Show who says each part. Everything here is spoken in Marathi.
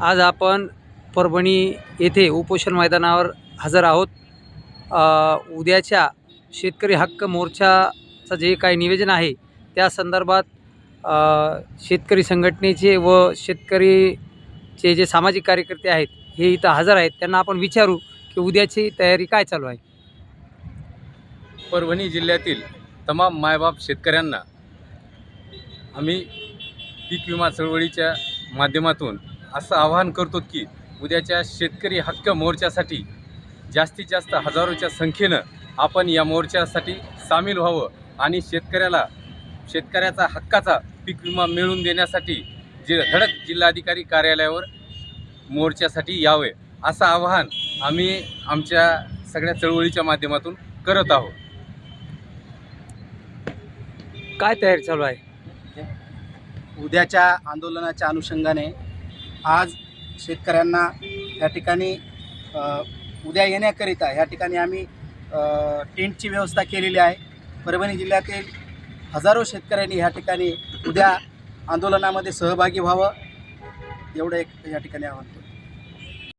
Speaker 1: आज आपण परभणी येथे उपोषण मैदानावर हजर आहोत. उद्याच्या शेतकरी हक्क मोर्चाचं जे काही निवेदन आहे त्या संदर्भात शेतकरी संघटनेचे व शेतकरीचे जे सामाजिक कार्यकर्ते आहेत हे इथं हजर आहेत. त्यांना आपण विचारू की उद्याची तयारी काय चालू आहे.
Speaker 2: परभणी जिल्ह्यातील तमाम मायबाप शेतकऱ्यांना आम्ही पीक विमा चळवळीच्या माध्यमातून असं आवाहन करतो की उद्याच्या शेतकरी हक्क मोर्चासाठी जास्तीत जास्त हजारोच्या संख्येनं आपण या मोर्चासाठी सामील व्हावं आणि शेतकऱ्याला शेतकऱ्याचा हक्काचा पीक विमा मिळवून देण्यासाठी जे धडक जिल्हाधिकारी कार्यालयावर मोर्चासाठी यावे असं आवाहन आम्ही आमच्या सगळ्या चळवळीच्या माध्यमातून करत आहोत.
Speaker 1: काय तयारी चालू आहे?
Speaker 3: उद्याच्या आंदोलनाच्या अनुषंगाने आज शेतकऱ्यांना या ठिकाणी उद्या येण्याकरिता या ठिकाणी आम्ही टेंटची व्यवस्था केलेली आहे. परभणी जिल्ह्यातील हजारो शेतकऱ्यांनी ह्या ठिकाणी उद्या आंदोलनामध्ये सहभागी व्हावं एवढं एक या ठिकाणी आव्हान